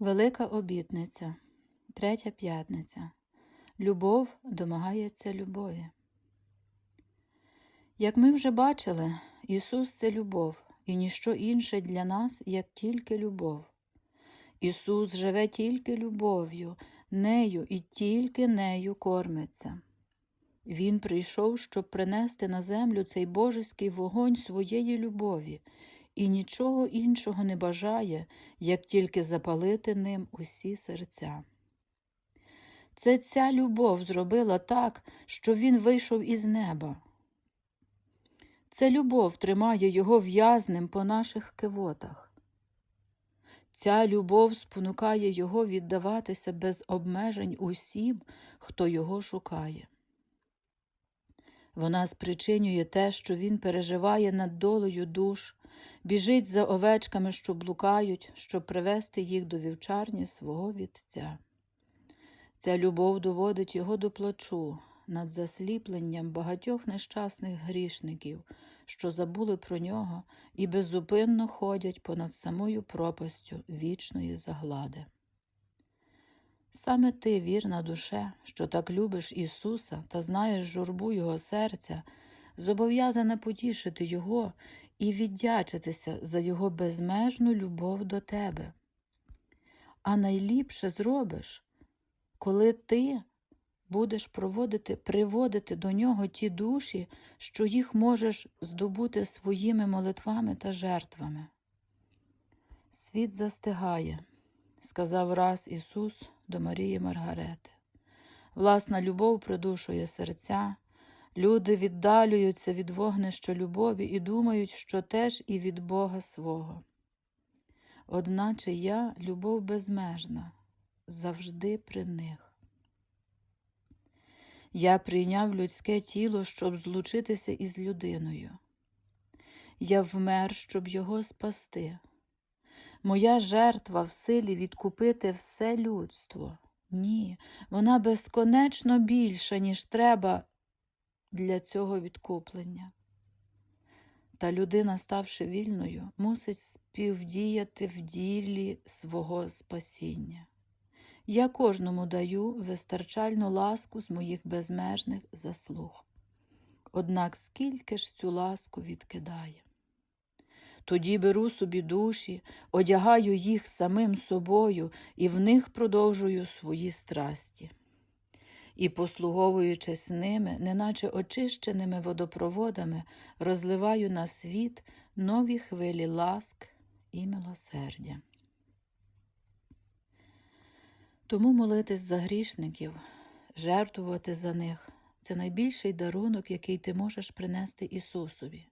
Велика обітниця, третя п'ятниця. Любов домагається любові. Як ми вже бачили, Ісус це любов, і ніщо інше для нас, як тільки любов. Ісус живе тільки любов'ю, нею і тільки нею кормиться. Він прийшов, щоб принести на землю цей божеський вогонь своєї любові і нічого іншого не бажає, як тільки запалити ним усі серця. Це ця любов зробила так, що він вийшов із неба. Це любов тримає його в'язним по наших кивотах. Ця любов спонукає його віддаватися без обмежень усім, хто його шукає. Вона спричинює те, що він переживає над долею душ, біжить за овечками, що блукають, щоб привести їх до вівчарні свого вітця. Ця любов доводить його до плачу над засліпленням багатьох нещасних грішників, що забули про нього і беззупинно ходять понад самою пропастю вічної заглади. Саме ти, вірна душе, що так любиш Ісуса та знаєш журбу Його серця, зобов'язана потішити Його і віддячитися за Його безмежну любов до тебе. А найліпше зробиш, коли ти будеш проводити, приводити до нього ті душі, що їх можеш здобути своїми молитвами та жертвами. Світ застигає, сказав раз Ісус до Марії Маргарети. Власна любов придушує серця, люди віддалюються від вогнища любові і думають, що теж і від Бога свого. Одначе я любов безмежна, завжди при них. Я прийняв людське тіло, щоб злучитися із людиною. Я вмер, щоб його спасти. Моя жертва в силі відкупити все людство. Ні, вона безконечно більша, ніж треба для цього відкуплення. Та людина, ставши вільною, мусить співдіяти в ділі свого спасіння. Я кожному даю вистачальну ласку з моїх безмежних заслуг. Однак скільки ж цю ласку відкидає? Тоді беру собі душі, одягаю їх самим собою і в них продовжую свої страсті. І, послуговуючись ними, неначе очищеними водопроводами, розливаю на світ нові хвилі ласк і милосердя. Тому молитись за грішників, жертвувати за них це найбільший дарунок, який ти можеш принести Ісусові.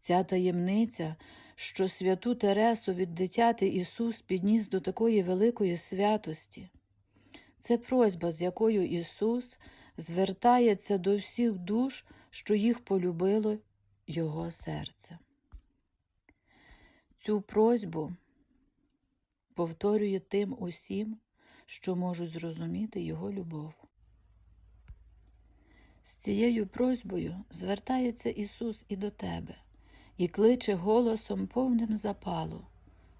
Ця таємниця, що святу Тересу від дитяти Ісус підніс до такої великої святості, це просьба, з якою Ісус звертається до всіх душ, що їх полюбило Його серце. Цю просьбу повторює тим усім, що можуть зрозуміти Його любов. З цією просьбою звертається Ісус і до тебе і кличе голосом повним запалу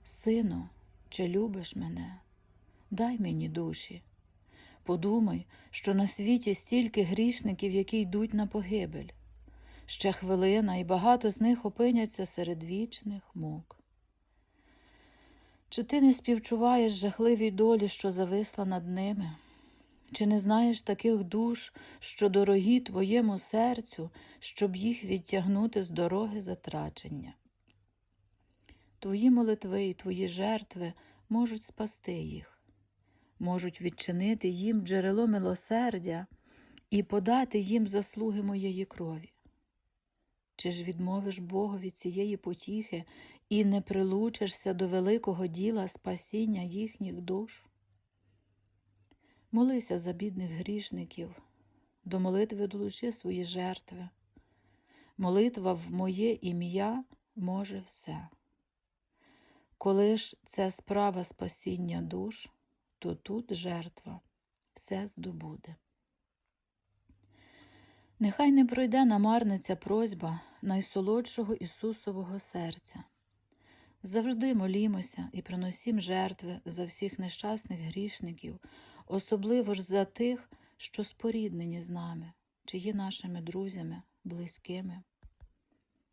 Сину, чи любиш мене? Дай мені душі. Подумай, що на світі стільки грішників, які йдуть на погибель. Ще хвилина, і багато з них опиняться серед вічних мук. Чи ти не співчуваєш жахливій долі, що зависла над ними? Чи не знаєш таких душ, що дорогі твоєму серцю, щоб їх відтягнути з дороги затрачення? Твої молитви і твої жертви можуть спасти їх, можуть відчинити їм джерело милосердя і подати їм заслуги моєї крові. Чи ж відмовиш Богові цієї потіхи і не прилучишся до великого діла спасіння їхніх душ? Молися за бідних грішників, до молитви долучи свої жертви. Молитва в моє ім'я може все. Коли ж це справа спасіння душ, то тут жертва все здобуде. Нехай не пройде намарниця просьба найсолодшого Ісусового серця. Завжди молімося і приносім жертви за всіх нещасних грішників, особливо ж за тих, що споріднені з нами, чи є нашими друзями, близькими.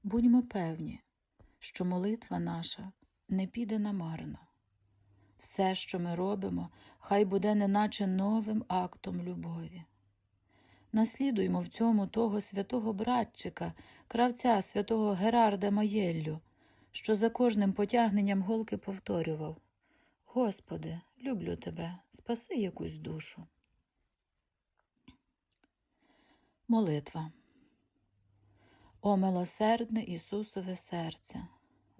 Будьмо певні, що молитва наша не піде намарно. Все, що ми робимо, хай буде неначе новим актом любові. Наслідуймо в цьому того святого братчика, кравця святого Герарда Маєллю, що за кожним потягненням голки повторював Господи, люблю тебе, спаси якусь душу. Молитва. О милосердне Ісусове серце,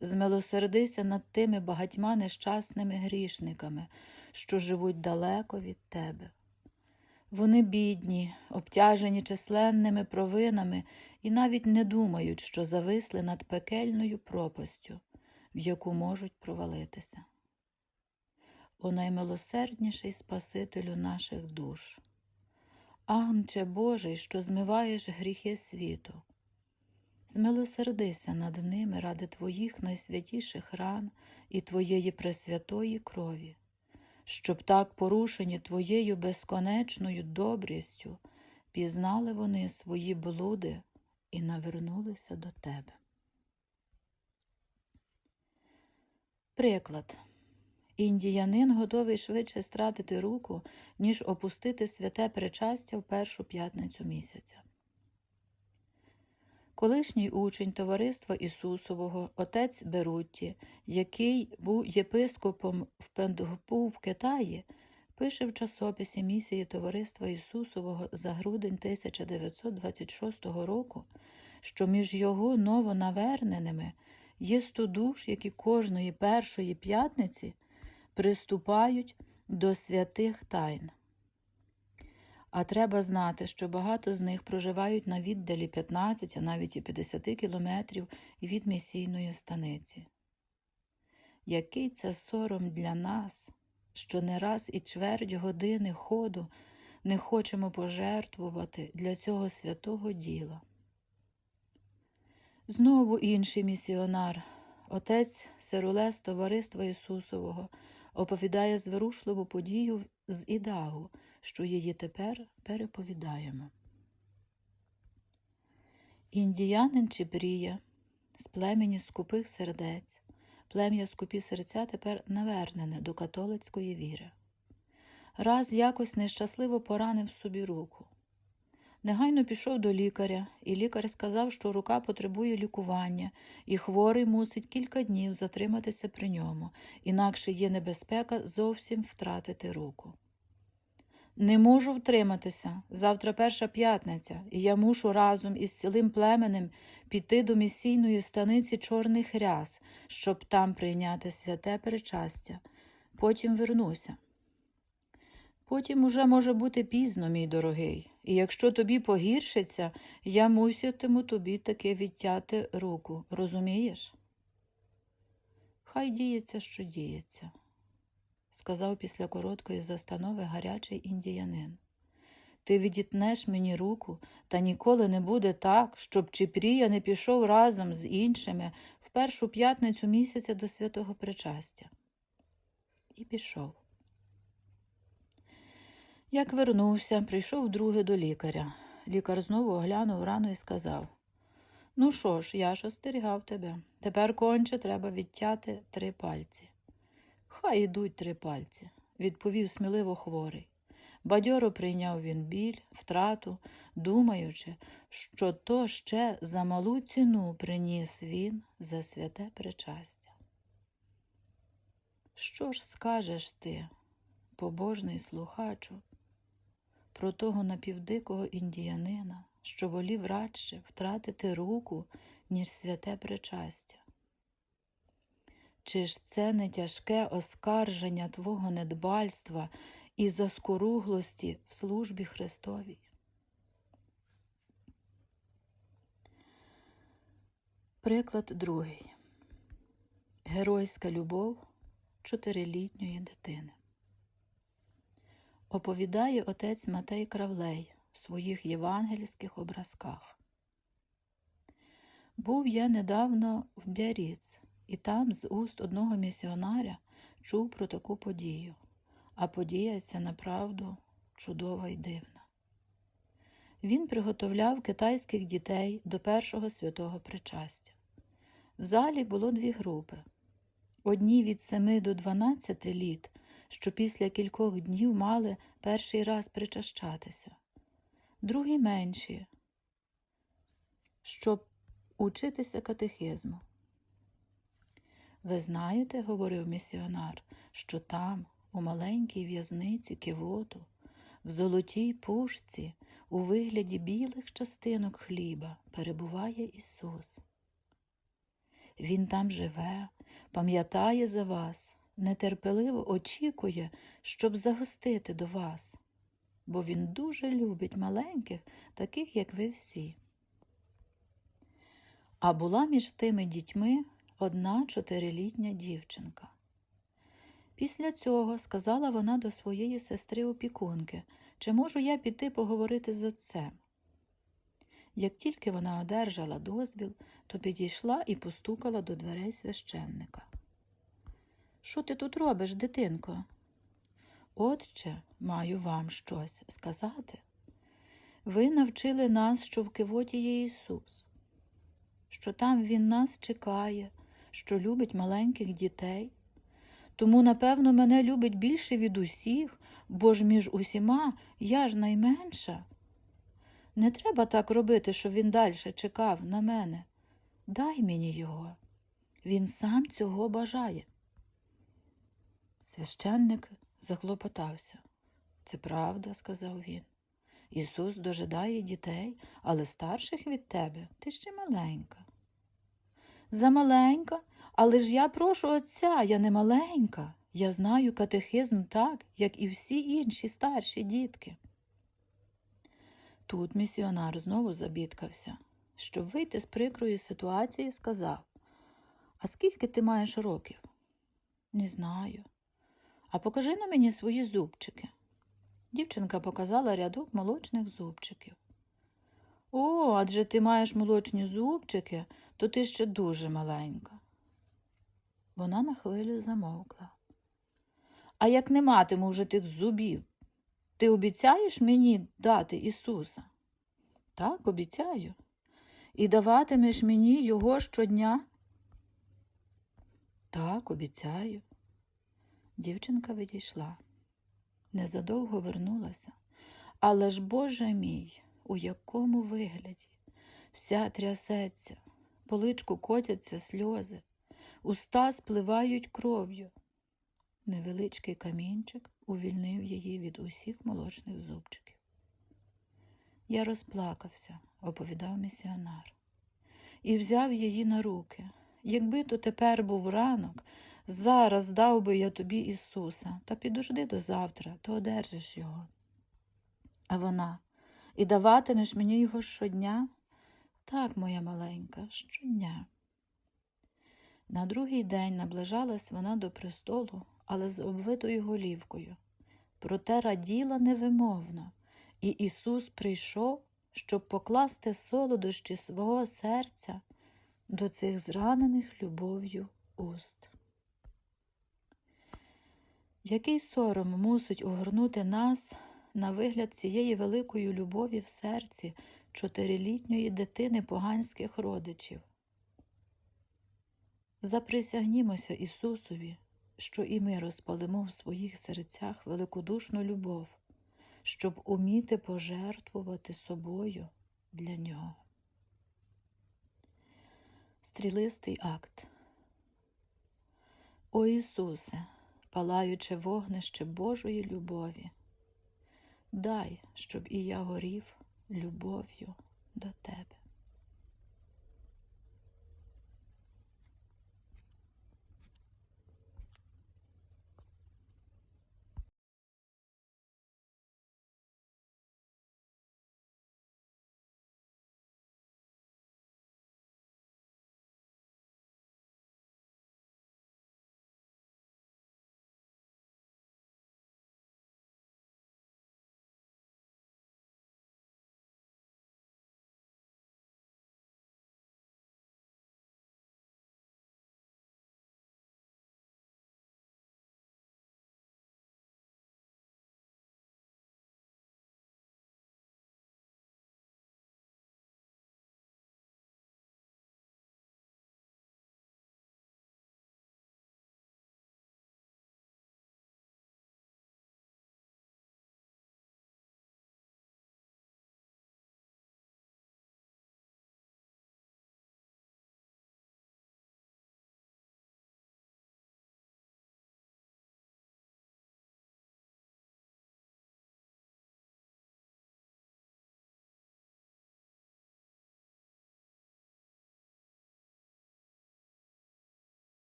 змилосердися над тими багатьма нещасними грішниками, що живуть далеко від Тебе. Вони бідні, обтяжені численними провинами і навіть не думають, що зависли над пекельною пропастю, в яку можуть провалитися. О наймилосердніший Спасителю наших душ, Агнче Божий, що змиваєш гріхи світу, змилосердися над ними ради Твоїх найсвятіших ран і Твоєї пресвятої крові щоб так порушені твоєю безконечною добрістю пізнали вони свої блуди і навернулися до тебе. Приклад. Індіянин готовий швидше стратити руку, ніж опустити святе причастя в першу п'ятницю місяця. Колишній учень товариства Ісусового, отець Берутті, який був єпископом в Пендгопу в Китаї, пише в часописі місії Товариства Ісусового за грудень 1926 року, що між його новонаверненими є сто душ, які кожної першої п'ятниці приступають до святих тайн. А треба знати, що багато з них проживають на віддалі 15, а навіть і 50 кілометрів від місійної станиці. Який це сором для нас, що не раз і чверть години ходу не хочемо пожертвувати для цього святого діла. Знову інший місіонар, отець Сируле з Товариства Ісусового, оповідає зворушливу подію з Ідагу що її тепер переповідаємо. Індіянин Чіпрія з племені скупих сердець, плем'я скупі серця тепер навернене до католицької віри. Раз якось нещасливо поранив собі руку. Негайно пішов до лікаря, і лікар сказав, що рука потребує лікування, і хворий мусить кілька днів затриматися при ньому, інакше є небезпека зовсім втратити руку. Не можу втриматися. Завтра перша п'ятниця, і я мушу разом із цілим племенем піти до місійної станиці Чорних Ряс, щоб там прийняти святе перечастя. Потім вернуся. Потім уже може бути пізно, мій дорогий, і якщо тобі погіршиться, я муситиму тобі таки відтяти руку, розумієш? Хай діється, що діється сказав після короткої застанови гарячий індіянин. Ти відітнеш мені руку, та ніколи не буде так, щоб Чіпрія не пішов разом з іншими в першу п'ятницю місяця до святого причастя. І пішов. Як вернувся, прийшов друге до лікаря. Лікар знову оглянув рану і сказав Ну що ж, я ж остерігав тебе. Тепер конче треба відтяти три пальці. Хай ідуть три пальці, відповів сміливо хворий. Бадьоро прийняв він біль, втрату, думаючи, що то ще за малу ціну приніс він за святе причастя. Що ж скажеш ти, побожний слухачу, про того напівдикого індіянина, що волів радше втратити руку, ніж святе причастя? Чи ж це не тяжке оскарження Твого недбальства і заскоруглості в службі Христовій? Приклад другий. Геройська любов чотирилітньої дитини. Оповідає отець Матей Кравлей в своїх євангельських образках. Був я недавно в Бяріц і там з уст одного місіонаря чув про таку подію, а подія ця направду чудова й дивна. Він приготовляв китайських дітей до першого святого причастя. В залі було дві групи. Одні від 7 до 12 літ, що після кількох днів мали перший раз причащатися, другі менші, щоб учитися катехизму. Ви знаєте, говорив місіонар, що там, у маленькій в'язниці Кивоту, в золотій пушці, у вигляді білих частинок хліба перебуває Ісус. Він там живе, пам'ятає за вас, нетерпеливо очікує, щоб загостити до вас, бо Він дуже любить маленьких, таких, як ви всі. А була між тими дітьми одна чотирилітня дівчинка. Після цього сказала вона до своєї сестри опікунки, чи можу я піти поговорити з отцем. Як тільки вона одержала дозвіл, то підійшла і постукала до дверей священника. Що ти тут робиш, дитинко? Отче, маю вам щось сказати. Ви навчили нас, що в кивоті є Ісус, що там Він нас чекає, що любить маленьких дітей. Тому, напевно, мене любить більше від усіх, бо ж між усіма я ж найменша. Не треба так робити, щоб він далі чекав на мене. Дай мені його. Він сам цього бажає. Священник заклопотався. Це правда, сказав він. Ісус дожидає дітей, але старших від тебе ти ще маленька. Замаленька, але ж я прошу отця, я не маленька. Я знаю катехизм так, як і всі інші старші дітки. Тут місіонар знову забідкався. Щоб вийти з прикрої ситуації, сказав А скільки ти маєш років? Не знаю. А покажи на мені свої зубчики. Дівчинка показала рядок молочних зубчиків. О, адже ти маєш молочні зубчики, то ти ще дуже маленька. Вона на хвилю замовкла. А як не матиму вже тих зубів, ти обіцяєш мені дати Ісуса? Так, обіцяю. І даватимеш мені його щодня? Так, обіцяю. Дівчинка відійшла. Незадовго вернулася. Але ж, Боже мій, у якому вигляді? Вся трясеться, по личку котяться сльози, уста спливають кров'ю. Невеличкий камінчик увільнив її від усіх молочних зубчиків. Я розплакався, оповідав місіонар, і взяв її на руки. Якби то тепер був ранок, зараз дав би я тобі Ісуса, та підожди до завтра, то одержиш його. А вона, і даватимеш мені його щодня? Так, моя маленька, щодня. На другий день наближалась вона до престолу, але з обвитою голівкою. Проте раділа невимовно, і Ісус прийшов, щоб покласти солодощі свого серця до цих зранених любов'ю уст. Який сором мусить огорнути нас на вигляд цієї великої любові в серці чотирилітньої дитини поганських родичів? Заприсягнімося Ісусові, що і ми розпалимо в своїх серцях великодушну любов, щоб уміти пожертвувати собою для Нього. Стрілистий акт. О Ісусе, палаюче вогнище Божої любові, дай, щоб і я горів любов'ю до Тебе.